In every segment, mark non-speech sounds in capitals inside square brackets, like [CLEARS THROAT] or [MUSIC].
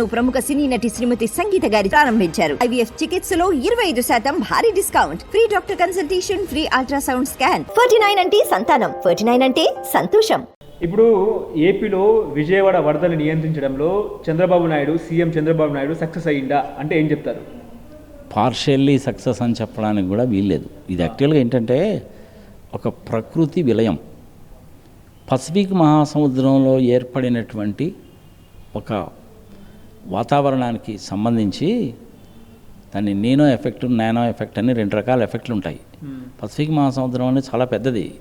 ప్రముఖ సినీ నటి శ్రీమతి సంగీత గారి ప్రారంభించారు. ఐవీఎఫ్ చికిత్సలో ఇరవై ఐదు శాతం భారీ discount. Free doctor consultation free ultrasound scan. Forty nine అంటే సంతానం. ఫోర్టీ నైన్ అంటే సంతోషం. ఇప్పుడు ఏపీలో విజయవాడ వరదలు నియంత్రించడంలో చంద్రబాబు నాయుడు సీఎం చంద్రబాబు నాయుడు సక్సెస్ అయ్యిందా అంటే ఏం చెప్తారు? పార్షియల్లీ సక్సెస్ అని చెప్పడానికి కూడా వీల్లేదు. ఇది యాక్చువల్గా ఏంటంటే ఒక ప్రకృతి విలయం. పసిఫిక్ మహాసముద్రంలో ఏర్పడినటువంటి ఒక వాతావరణానికి సంబంధించి దాన్ని నీనో ఎఫెక్ట్ నానో ఎఫెక్ట్ అని రెండు రకాల ఎఫెక్ట్లు ఉంటాయి. పసిఫిక్ మహాసముద్రం అనేది చాలా పెద్దది.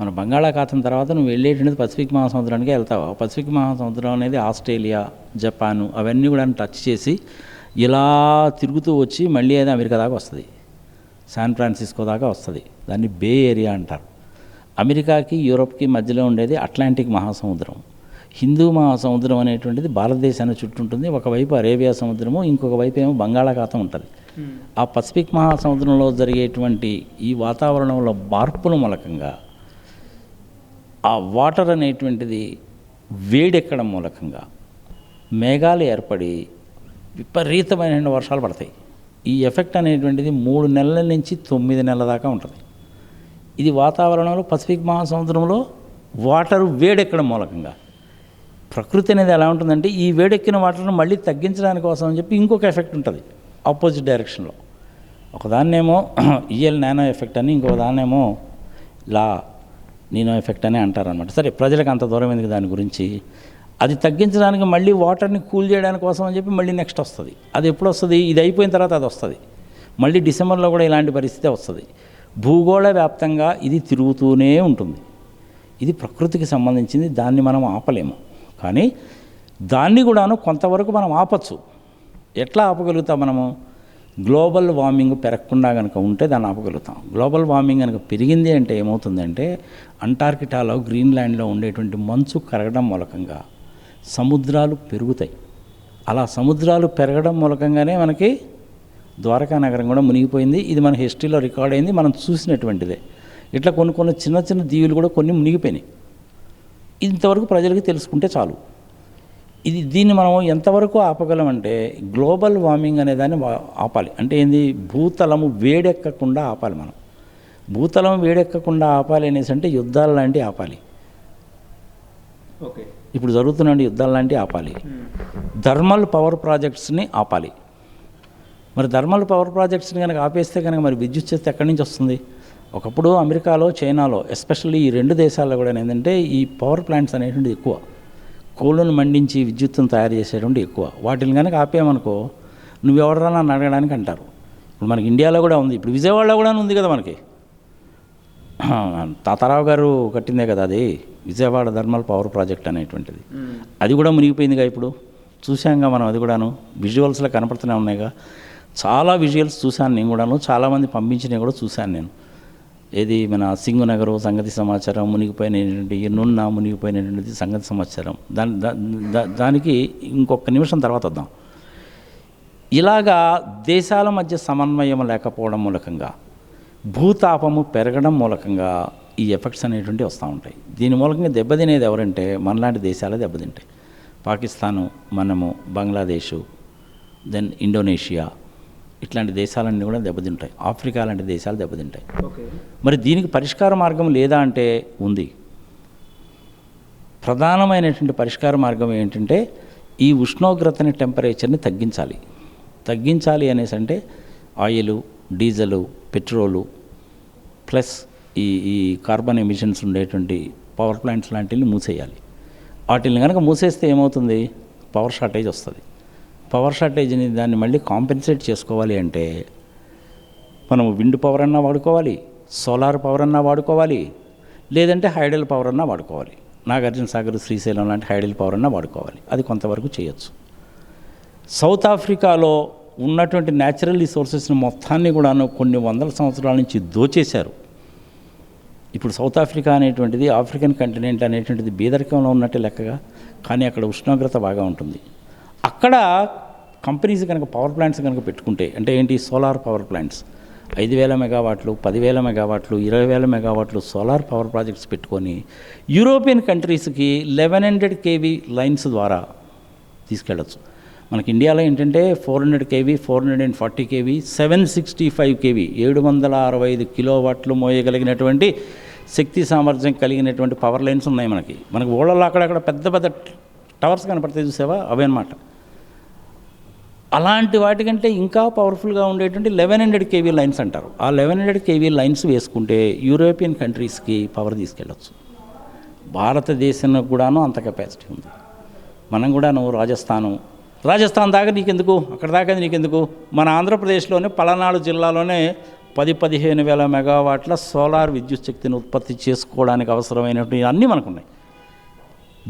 మన బంగాళాఖాతం తర్వాత నువ్వు వెళ్ళేటువంటిది పసిఫిక్ మహాసముద్రానికి వెళ్తావు? పసిఫిక్ మహాసముద్రం అనేది ఆస్ట్రేలియా జపాను అవన్నీ కూడా టచ్ చేసి ఇలా తిరుగుతూ వచ్చి మళ్ళీ అది అమెరికా దాకా వస్తుంది. శాన్ ఫ్రాన్సిస్కో దాకా వస్తుంది. దాన్ని బే ఏరియా అంటారు. అమెరికాకి యూరోప్కి మధ్యలో ఉండేది అట్లాంటిక్ మహాసముద్రం. హిందూ మహాసముద్రం అనేటువంటిది భారతదేశాన్ని చుట్టూ ఉంటుంది ఒకవైపు అరేబియా సముద్రము ఇంకొక వైపు ఏమో బంగాళాఖాతం ఉంటుంది. ఆ పసిఫిక్ మహాసముద్రంలో జరిగేటువంటి ఈ వాతావరణంలో మార్పుల మూలకంగా ఆ వాటర్ అనేటువంటిది వేడెక్కడం మూలకంగా మేఘాలు ఏర్పడి విపరీతమైన వర్షాలు పడతాయి. ఈ ఎఫెక్ట్ అనేటువంటిది మూడు నెలల నుంచి తొమ్మిది నెలల దాకా ఉంటుంది. ఇది వాతావరణంలో పసిఫిక్ మహాసముద్రంలో వాటర్ వేడెక్కడం మూలకంగా ప్రకృతి అనేది ఎలా ఉంటుందంటే ఈ వేడెక్కిన వాటర్ను మళ్ళీ తగ్గించడానికి కోసం అని చెప్పి ఇంకొక ఎఫెక్ట్ ఉంటుంది ఆపోజిట్ డైరెక్షన్లో ఒకదాన్నేమో ఈఎల్ నానో ఎఫెక్ట్ అని ఇంకొక దాన్నేమో లా నీనో ఎఫెక్ట్ అని అంటారనమాట సరే ప్రజలకు అంత దూరం ఎందుకు దాని గురించి? అది తగ్గించడానికి మళ్ళీ వాటర్ని కూల్ చేయడానికి కోసం అని చెప్పి మళ్ళీ నెక్స్ట్ వస్తుంది. అది ఎప్పుడు వస్తుంది? ఇది అయిపోయిన తర్వాత అది వస్తుంది. మళ్ళీ డిసెంబర్లో కూడా ఇలాంటి పరిస్థితి వస్తుంది. భూగోళ వ్యాప్తంగా ఇది తిరుగుతూనే ఉంటుంది. ఇది ప్రకృతికి సంబంధించింది దాన్ని మనం ఆపలేము. కానీ దాన్ని కూడాను కొంతవరకు మనం ఆపచ్చు. ఎట్లా ఆపగలుగుతాం మనము? గ్లోబల్ వార్మింగ్ పెరగకుండా కనుక ఉంటే దాన్ని ఆపగలుగుతాం. గ్లోబల్ వార్మింగ్ కనుక పెరిగింది అంటే ఏమవుతుందంటే అంటార్కిటాలో గ్రీన్లాండ్లో ఉండేటువంటి మంచు కరగడం మూలకంగా సముద్రాలు పెరుగుతాయి. అలా సముద్రాలు పెరగడం మూలకంగానే మనకి ద్వారకా నగరం కూడా మునిగిపోయింది. ఇది మన హిస్టరీలో రికార్డ్ అయింది. మనం చూసినటువంటిదే. ఇట్లా కొన్ని కొన్ని చిన్న చిన్న దీవులు కూడా కొన్ని మునిగిపోయినాయి. ఇంతవరకు ప్రజలకి తెలుసుకుంటే చాలు. ఇది దీన్ని మనం ఎంతవరకు ఆపగలమంటే గ్లోబల్ వార్మింగ్ అనే దాన్ని ఆపాలి. అంటే ఏంది? భూతలము వేడెక్కకుండా ఆపాలి మనం. భూతలం వేడెక్కకుండా ఆపాలి అనేసి అంటే యుద్ధాలు లాంటివి ఆపాలి. ఓకే. ఇప్పుడు జరుగుతున్న యుద్ధాలు లాంటివి ఆపాలి. థర్మల్ పవర్ ప్రాజెక్ట్స్ని ఆపాలి. మరి థర్మల్ పవర్ ప్రాజెక్ట్స్ని కనుక ఆపేస్తే కనుక మరి విద్యుత్ శక్తి ఎక్కడి నుంచి వస్తుంది? ఒకప్పుడు అమెరికాలో చైనాలో ఎస్పెషల్లీ ఈ రెండు దేశాల్లో కూడా ఏంటంటే ఈ పవర్ ప్లాంట్స్ అనేటువంటిది ఎక్కువ. కోళ్ళను మండించి విద్యుత్తును తయారు చేసేటువంటి ఎక్కువ. వాటిని కనుక ఆపేయమనుకో నువ్వెవడరా నన్ను అడగడానికి అంటారు. ఇప్పుడు మనకి ఇండియాలో కూడా ఉంది. ఇప్పుడు విజయవాడలో కూడా ఉంది కదా మనకి. [CLEARS THROAT] తాతారావు గారు కట్టిందే కదా అది. విజయవాడ థర్మల్ పవర్ ప్రాజెక్ట్ అనేటువంటిది. అది కూడా మునిగిపోయిందిగా ఇప్పుడు. చూశాంగా మనం అది కూడాను. విజువల్స్లో కనపడుతూనే ఉన్నాయిగా చాలా విజువల్స్ చూశాను నేను కూడాను. చాలామంది పంపించినవి కూడా చూశాను నేను. ఏది మన సింగు నగరు సంగతి సమాచారం మునిగిపోయినటువంటి నున్న మునిగిపోయినటువంటిది సంగతి సమాచారం. దాని దానికి ఇంకొక నిమిషం తర్వాత వద్దాం. ఇలాగా దేశాల మధ్య సమన్వయం లేకపోవడం మూలకంగా భూతాపము పెరగడం మూలకంగా ఈ ఎఫెక్ట్స్ అనేటువంటివి వస్తూ ఉంటాయి. దీని మూలకంగా దెబ్బతినేది ఎవరంటే మనలాంటి దేశాలే దెబ్బతింటాయి. పాకిస్తాను మనము బంగ్లాదేశు దెన్ ఇండోనేషియా ఇట్లాంటి దేశాలన్నీ కూడా దెబ్బతింటాయి. ఆఫ్రికా లాంటి దేశాలు దెబ్బతింటాయి. మరి దీనికి పరిష్కార మార్గం లేదా అంటే ఉంది. ప్రధానమైనటువంటి పరిష్కార మార్గం ఏంటంటే ఈ ఉష్ణోగ్రతని టెంపరేచర్ని తగ్గించాలి. తగ్గించాలి అనేసి అంటే ఆయిల్ డీజిలు పెట్రోలు ప్లస్ ఈ ఈ కార్బన్ ఎమిషన్స్ ఉండేటువంటి పవర్ ప్లాంట్స్ లాంటివి మూసేయాలి. వాటిని కనుక మూసేస్తే ఏమవుతుంది? పవర్ షార్టేజ్ వస్తుంది. పవర్ షార్టేజ్ అనేది దాన్ని మళ్ళీ కాంపెన్సేట్ చేసుకోవాలి అంటే మనం విండ్ పవర్ అన్నా వాడుకోవాలి సోలార్ పవర్ అన్నా వాడుకోవాలి లేదంటే హైడల్ పవర్ అన్నా వాడుకోవాలి. నాగార్జున సాగర్ శ్రీశైలం లాంటి హైడల్ పవర్ అన్నా వాడుకోవాలి. అది కొంతవరకు చేయొచ్చు. సౌత్ ఆఫ్రికాలో ఉన్నటువంటి న్యాచురల్ రిసోర్సెస్ని మొత్తాన్ని కూడాను కొన్ని వందల సంవత్సరాల నుంచి దోచేశారు. ఇప్పుడు సౌత్ ఆఫ్రికా అనేటువంటిది ఆఫ్రికన్ కంటినెంట్ అనేటువంటిది బీదరికంలో ఉన్నట్టు లెక్కగా కానీ అక్కడ ఉష్ణోగ్రత బాగా ఉంటుంది. అక్కడ కంపెనీస్ కనుక పవర్ ప్లాంట్స్ కనుక పెట్టుకుంటే అంటే ఏంటి? సోలార్ పవర్ ప్లాంట్స్ ఐదు వేల మెగావాట్లు పదివేల మెగావాట్లు ఇరవై వేల మెగావాట్లు సోలార్ పవర్ ప్రాజెక్ట్స్ పెట్టుకొని యూరోపియన్ కంట్రీస్కి లెవెన్ హండ్రెడ్ కేవీ లైన్స్ ద్వారా తీసుకెళ్ళచ్చు. మనకి ఇండియాలో ఏంటంటే four hundred KV four hundred and forty KV seven sixty five KV ఏడు వందల అరవై ఐదు కిలో వాట్లు మోయగలిగినటువంటి శక్తి సామర్థ్యం కలిగినటువంటి పవర్ లైన్స్ ఉన్నాయి మనకి. మనకి ఊళ్ళలో అక్కడక్కడ పెద్ద పెద్ద టవర్స్ కనపడతాయి చూసావా? అవే అనమాట అలాంటి వాటికంటే ఇంకా పవర్ఫుల్గా ఉండేటువంటి లెవెన్ హండ్రెడ్ కేవీ లైన్స్ అంటారు. ఆ లెవెన్ హండ్రెడ్ కేవీ లైన్స్ వేసుకుంటే యూరోపియన్ కంట్రీస్కి పవర్ తీసుకెళ్ళచ్చు. భారతదేశంలో కూడాను అంత కెపాసిటీ ఉంది. మనం కూడాను రాజస్థాను రాజస్థాన్ దాకా నీకెందుకు? అక్కడ దాకా నీకెందుకు? మన ఆంధ్రప్రదేశ్లోనే పలనాడు జిల్లాలోనే పది పదిహేను వేల మెగావాట్ల సోలార్ విద్యుత్ శక్తిని ఉత్పత్తి చేసుకోవడానికి అవసరమైనటువంటి అన్నీ మనకున్నాయి.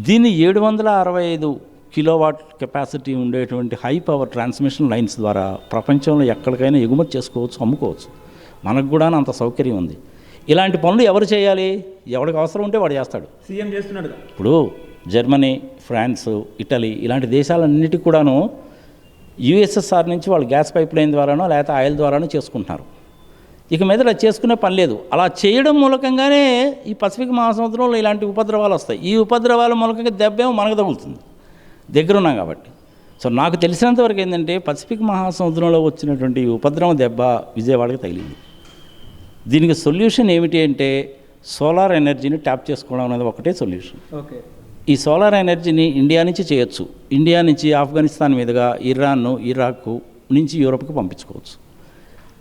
దీన్ని ఏడు వందల అరవై ఐదు కిలోవాట్ కెపాసిటీ ఉండేటువంటి హై పవర్ ట్రాన్స్మిషన్ లైన్స్ ద్వారా ప్రపంచంలో ఎక్కడికైనా ఎగుమతి చేసుకోవచ్చు అమ్ముకోవచ్చు. మనకు కూడా అంత సౌకర్యం ఉంది. ఇలాంటి పనులు ఎవరు చేయాలి? ఎవరికి అవసరం ఉంటే వాడు చేస్తాడు. సీఎం చేస్తున్నాడు ఇప్పుడు జర్మనీ ఫ్రాన్స్ ఇటలీ ఇలాంటి దేశాలన్నిటికి కూడాను యుఎస్ఎస్ఆర్ నుంచి వాళ్ళు గ్యాస్ పైప్ లైన్ ద్వారానో లేకపోతే ఆయిల్ ద్వారానో చేసుకుంటున్నారు. ఇక మీద ఇలా చేసుకునే పని లేదు. అలా చేయడం మూలకంగానే ఈ పసిఫిక్ మహాసముద్రంలో ఇలాంటి ఉపద్రవాలు వస్తాయి. ఈ ఉపద్రవాల మూలకంగా దెబ్బేమో మనకు తగులుతుంది. దగ్గర ఉన్నాం కాబట్టి. సో నాకు తెలిసినంత వరకు ఏంటంటే పసిఫిక్ మహాసముద్రంలో వచ్చినటువంటి ఉపద్రవం దెబ్బ విజయవాడకి తగిలింది. దీనికి సొల్యూషన్ ఏమిటి అంటే సోలార్ ఎనర్జీని ట్యాప్ చేసుకోవడం అనేది ఒకటే సొల్యూషన్. ఓకే. ఈ సోలార్ ఎనర్జీని ఇండియా నుంచి చేయొచ్చు. ఇండియా నుంచి ఆఫ్ఘనిస్తాన్ మీదుగా ఇరాన్ ఇరాక్ నుంచి యూరోప్కి పంపించుకోవచ్చు.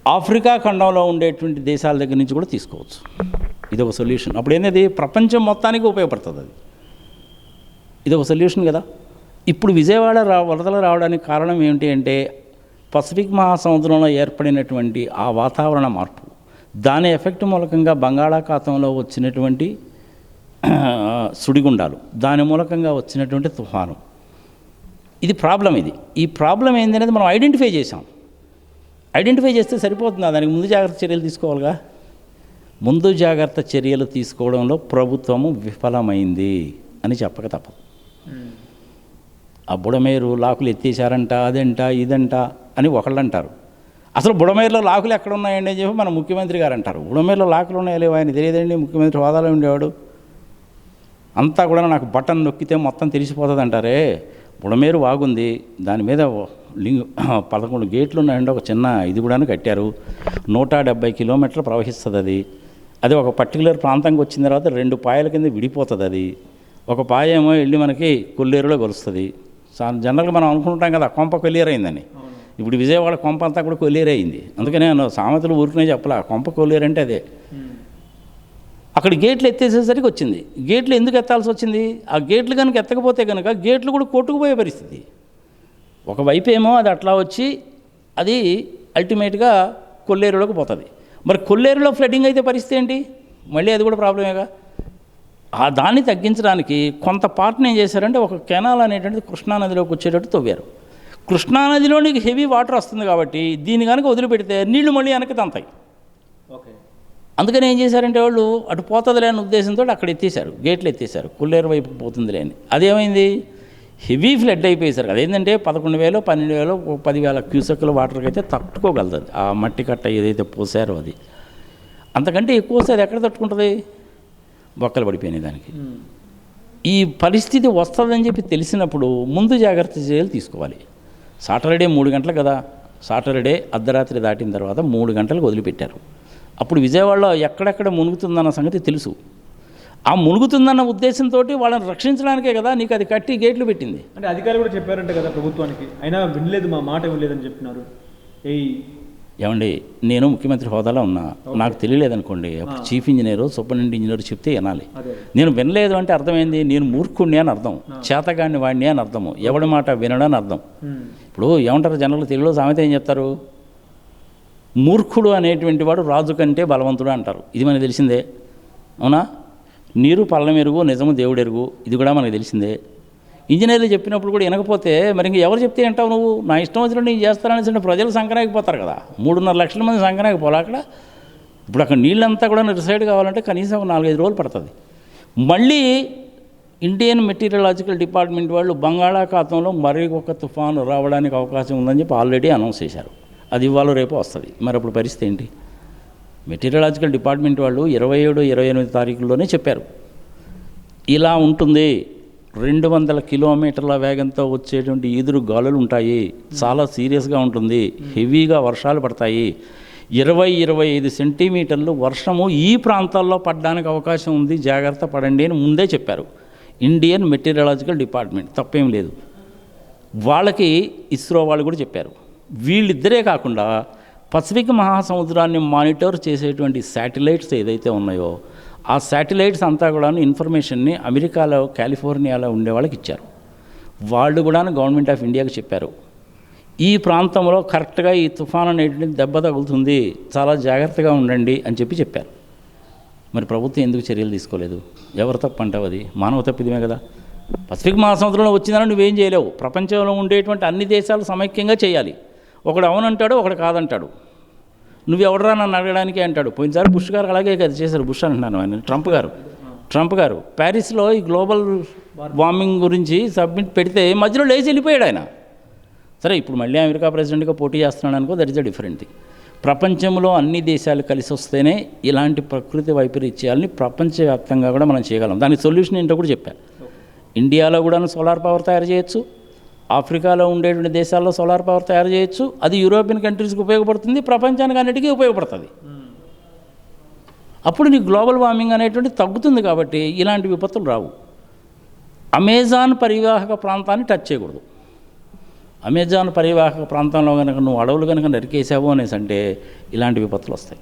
ఆఫ్రికా ఖండంలో ఉండేటువంటి దేశాల దగ్గర నుంచి కూడా తీసుకోవచ్చు. ఇది ఒక సొల్యూషన్. అప్పుడు ఏంటది ప్రపంచం మొత్తానికి ఉపయోగపడుతుంది అది. ఇది ఒక సొల్యూషన్ కదా? ఇప్పుడు విజయవాడ రా వరదలు రావడానికి కారణం ఏమిటి అంటే పసిఫిక్ మహాసముద్రంలో ఏర్పడినటువంటి ఆ వాతావరణ మార్పు. దాని ఎఫెక్ట్ మూలకంగా బంగాళాఖాతంలో వచ్చినటువంటి [CLEARS THROAT] సుడిగుండాలు. దాని మూలకంగా వచ్చినటువంటి తుఫాను. ఇది ప్రాబ్లం ఇది. ఈ ప్రాబ్లం ఏంటనేది మనం ఐడెంటిఫై చేసాం ఐడెంటిఫై చేస్తే సరిపోతుందా? దానికి ముందు జాగ్రత్త చర్యలు తీసుకోవాలిగా? ముందు జాగ్రత్త చర్యలు తీసుకోవడంలో ప్రభుత్వము విఫలమైంది అని చెప్పక తప్పదు. ఆ బుడమేరు లాకులు ఎత్తేసారంట అదంట ఇదంట అని ఒకళ్ళు అంటారు అసలు బుడమేరులో లాకులు ఎక్కడ ఉన్నాయండి అని చెప్పి మన ముఖ్యమంత్రి గారు అంటారు బుడమేరులో లాకులు ఉన్నాయో లేవో ఆయన తెలియదండి? ముఖ్యమంత్రి హోదాలో ఉండేవాడు. అంతా కూడా నాకు బటన్ నొక్కితే మొత్తం తెలిసిపోతుంది అంటారే బుడమేరు వాగుంది. దాని మీద లింగ్ [CLEARS THROAT] పదకొండు గేట్లు ఉన్నాయండి. ఒక చిన్న ఇది కూడా కట్టారు. నూట డెబ్బై కిలోమీటర్లు ప్రవహిస్తుంది అది. అది ఒక పర్టికులర్ ప్రాంతానికి వచ్చిన తర్వాత రెండు పాయల కింద విడిపోతుంది అది. ఒక పాయ ఏమో వెళ్ళి మనకి కొల్లేరులో కలుస్తుంది జనరల్గా మనం అనుకుంటాం కదా కొంప కొల్లేరు అయిందని. ఇప్పుడు విజయవాడ కొంప అంతా కూడా కొల్లేరు అయింది. అందుకనే నేను సామెతలు ఊరికనే చెప్పలా కొంప కొల్లేరు అంటే అదే. అక్కడ గేట్లు ఎత్తేసేసరికి వచ్చింది. గేట్లు ఎందుకు ఎత్తాల్సి వచ్చింది? ఆ గేట్లు కనుక ఎత్తకపోతే కనుక గేట్లు కూడా కొట్టుకుపోయే పరిస్థితి. ఒకవైపు ఏమో అది అట్లా వచ్చి అది అల్టిమేట్గా కొల్లేరులోకి పోతుంది. మరి కొల్లేరులో ఫ్లడ్డింగ్ అయితే పరిస్థితి ఏంటి? మళ్ళీ అది కూడా ప్రాబ్లమేగా ఆ దాన్ని తగ్గించడానికి కొంత పార్ట్ని ఏం చేశారంటే ఒక కెనాల్ అనేటువంటిది కృష్ణానదిలోకి వచ్చేటట్టు తవ్వారు. కృష్ణానదిలో నీకు హెవీ వాటర్ వస్తుంది కాబట్టి దీన్ని కనుక వదిలిపెడితే నీళ్ళు మళ్ళీ వెనక్కి తంతాయి. ఓకే. అందుకని ఏం చేశారంటే వాళ్ళు అటు పోతుందిలే అనే ఉద్దేశంతో అక్కడ ఎత్తేసారు గేట్లు ఎత్తేసారు కొల్లేరు వైపు పోతుందిలే అని. అదేమైంది? హెవీ ఫ్లడ్ అయిపోయేసారు అదేంటంటే పదకొండు వేలు పన్నెండు వేలు పదివేల క్యూసెక్ల వాటర్కి అయితే తట్టుకోగలదు. ఆ మట్టి కట్ట ఏదైతే పోసారో అది. అంతకంటే ఎక్కువ వస్తే అది ఎక్కడ తట్టుకుంటుంది? బొక్కలు పడిపోయినాయి దానికి. ఈ పరిస్థితి వస్తుందని చెప్పి తెలిసినప్పుడు ముందు జాగ్రత్త చర్యలు తీసుకోవాలి. సాటర్డే మూడు గంటలు కదా. సాటర్డే అర్ధరాత్రి దాటిన తర్వాత మూడు గంటలకు వదిలిపెట్టారు. అప్పుడు విజయవాడలో ఎక్కడెక్కడ మునుగుతుందన్న సంగతి తెలుసు. ఆ మునుగుతుందన్న ఉద్దేశంతో వాళ్ళని రక్షించడానికే కదా నీకు అది కట్టి గేట్లు పెట్టింది. అంటే అధికారులు కూడా చెప్పారంట కదా ప్రభుత్వానికి అయినా వినలేదు మా మాట వినలేదని చెప్పినారు. ఏయ్ ఏమండి నేను ముఖ్యమంత్రి హోదాలో ఉన్నా. నాకు తెలియలేదనుకోండి అప్పుడు చీఫ్ ఇంజనీర్ సూపరింటెండెంట్ ఇంజనీర్ చెప్తే వినాలి. నేను వినలేదు అంటే అర్థమైంది నేను మూర్ఖుడిని అని అర్థం చేతగాడిని వాడిని అని అర్థము ఎవడి మాట వినడం అని అర్థం. ఇప్పుడు ఏమంటారు జనరల్ తెలుగులో సామెత ఏం చెప్తారు? మూర్ఖుడు అనేటువంటి వాడు రాజు కంటే బలవంతుడు అంటారు. ఇది మనకు తెలిసిందే. అవునా? నీరు పల్లమెరుగు నిజము దేవుడెరుగు. ఇది కూడా మనకు తెలిసిందే. ఇంజనీర్లు చెప్పినప్పుడు కూడా వినకపోతే మరి ఇంక ఎవరు చెప్తే వింటావు నువ్వు? నా ఇష్టం వచ్చినట్టు నేను చేస్తానని అంటే ప్రజలు సంకరాకపోతారు కదా. మూడున్నర లక్షల మంది సంకరాకపోలే అక్కడ. ఇప్పుడు అక్కడ నీళ్ళంతా కూడా రిసైడ్ కావాలంటే కనీసం ఒక నాలుగైదు రోజులు పడుతుంది. మళ్ళీ ఇండియన్ మెటీరియలాజికల్ డిపార్ట్మెంట్ వాళ్ళు బంగాళాఖాతంలో మరి ఒక తుఫాను రావడానికి అవకాశం ఉందని చెప్పి ఆల్రెడీ అనౌన్స్ చేశారు. అది ఇవాళ రేపు వస్తుంది. మరి అప్పుడు పరిస్థితి ఏంటి? మెటీరియలాజికల్ డిపార్ట్మెంట్ వాళ్ళు ఇరవై ఏడు ఇరవై ఎనిమిది తారీఖుల్లోనే చెప్పారు. ఇలా ఉంటుంది. రెండు వందల కిలోమీటర్ల వేగంతో వచ్చేటువంటి ఈదురు గాలులు ఉంటాయి. చాలా సీరియస్గా ఉంటుంది. హెవీగా వర్షాలు పడతాయి. ఇరవై ఇరవై ఐదు సెంటీమీటర్లు వర్షము ఈ ప్రాంతాల్లో పడడానికి అవకాశం ఉంది. జాగ్రత్త పడండి అని ముందే చెప్పారు. Indian meteorological department. తప్పేం లేదు. వాళ్ళకి ఇస్రో వాళ్ళు కూడా చెప్పారు. వీళ్ళిద్దరే కాకుండా పసిఫిక్ మహాసముద్రాన్ని మానిటర్ చేసేటువంటి శాటిలైట్స్ ఏదైతే ఉన్నాయో ఆ శాటిలైట్స్ అంతా కూడా ఇన్ఫర్మేషన్ని అమెరికాలో కాలిఫోర్నియాలో ఉండే వాళ్ళకి ఇచ్చారు. వాళ్ళు కూడా గవర్నమెంట్ ఆఫ్ ఇండియాకి చెప్పారు. ఈ ప్రాంతంలో కరెక్ట్గా ఈ తుఫాన్ అనేటువంటి దెబ్బ తగులుతుంది చాలా జాగ్రత్తగా ఉండండి అని చెప్పి చెప్పారు. మరి ప్రభుత్వం ఎందుకు చర్యలు తీసుకోలేదు? ఎవరు తప్పు అంటావు అది? మానవ తప్పిదమే కదా. పసిఫిక్ మహాసముద్రంలో వచ్చిందని నువ్వేం చేయలేవు. ప్రపంచంలో ఉండేటువంటి అన్ని దేశాలు సమైక్యంగా చేయాలి. ఒకడు అవునంటాడు ఒకడు కాదంటాడు. నువ్వు ఎవడరా నన్ను అడగడానికి అంటాడు. పోయినసారి బుష్ గారు అలాగే కదా చేశారు బుష్ అంటున్నాను ఆయన ట్రంప్ గారు. ట్రంప్ గారు ప్యారిస్లో ఈ గ్లోబల్ వార్మింగ్ గురించి సబ్మిట్ పెడితే మధ్యలో లేచి వెళ్ళిపోయాడు ఆయన. సరే ఇప్పుడు మళ్ళీ అమెరికా ప్రెసిడెంట్గా పోటీ చేస్తున్నాడు అనుకో that is a different thing ప్రపంచంలో అన్ని దేశాలు కలిసి వస్తేనే ఇలాంటి ప్రకృతి వైపరీత్యాలని ప్రపంచవ్యాప్తంగా కూడా మనం చేయగలం. దానికి సొల్యూషన్ ఏంటో కూడా చెప్పాను ఇండియాలో కూడా సోలార్ పవర్ తయారు చేయొచ్చు. ఆఫ్రికాలో ఉండేటువంటి దేశాల్లో సోలార్ పవర్ తయారు చేయొచ్చు. అది యూరోపియన్ కంట్రీస్కి ఉపయోగపడుతుంది ప్రపంచానికి అన్నిటికీ ఉపయోగపడుతుంది. అప్పుడు నీకు గ్లోబల్ వార్మింగ్ అనేటువంటి తగ్గుతుంది కాబట్టి ఇలాంటి విపత్తులు రావు. అమెజాన్ పరివాహక ప్రాంతాన్ని టచ్ చేయకూడదు. అమెజాన్ పరివాహక ప్రాంతంలో కనుక నువ్వు అడవులు కనుక నరికేసావు అనేసి అంటే ఇలాంటి విపత్తులు వస్తాయి.